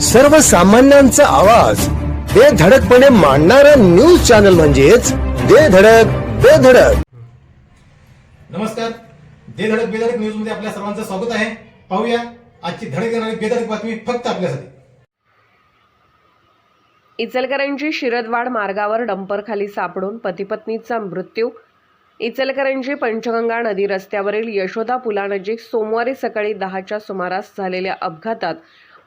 सर्वसामान्यांचा आवाज. बेधडकपणे मांडणारा न्यूज चॅनल म्हणजेच बेधडक बेधडक नमस्कार. दे धडक बेधडक न्यूजमध्ये आपल्या सर्वांचं स्वागत आहे. पाहूया आजची धडक देणारी बेधडक बातमी फक्त आपल्यासाठी. इचलकरंजी शिरदवाड मार्गावर डंपरखाली सापडून पतीपत्नीचा मृत्यू. इचलकरंजी पंचगंगा नदी रस्त्यावरील यशोदा पुलानजीक सोमवारी सकाळी दहाच्या सुमारास झालेल्या अपघातात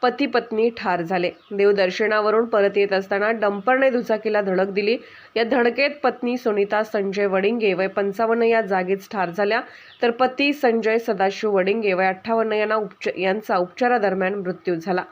पती पत्नी ठार झाले. देवदर्शनावरून परत येत असताना डंपरने दुचाकीला धडक दिली. या धडकेत पत्नी सुनीता संजय वडिंगे वय पंचावन्न या जागीच ठार झाल्या. तर पती संजय सदाशिव वडिंगे वय अठ्ठावन्न यांना उपच यांचा उपचारादरम्यान मृत्यू झाला.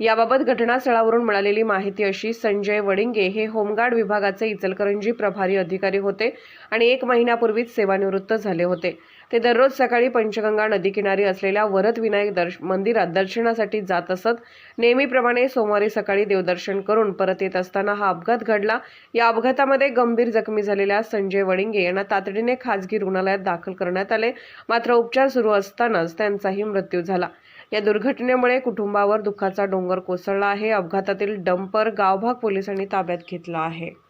याबाबत घटनास्थळावरून मिळालेली माहिती अशी संजय वडिंगे हे होमगार्ड विभागाचे इचलकरंजी प्रभारी अधिकारी होते आणि एक महिन्यापूर्वीच सेवानिवृत्त झाले होते. ते दररोज सकाळी पंचगंगा नदीकिनारी असलेल्या वरद विनायक दर्श मंदिरात दर्शनासाठी जात असत. नेहमीप्रमाणे सोमवारी सकाळी देवदर्शन करून परत येत असताना हा अपघात घडला. या अपघातामध्ये गंभीर जखमी झालेल्या संजय वडिंगे यांना तातडीने खाजगी रुग्णालयात दाखल करण्यात आले. मात्र उपचार सुरू असतानाच त्यांचाही मृत्यू झाला. या दुर्घटनेमुळे कुटुंबावर दुःखाचा डोंगर कोसळला आहे. अपघातातील डंपर गावभाग पोलिसांनी ताब्यात घेतला आहे.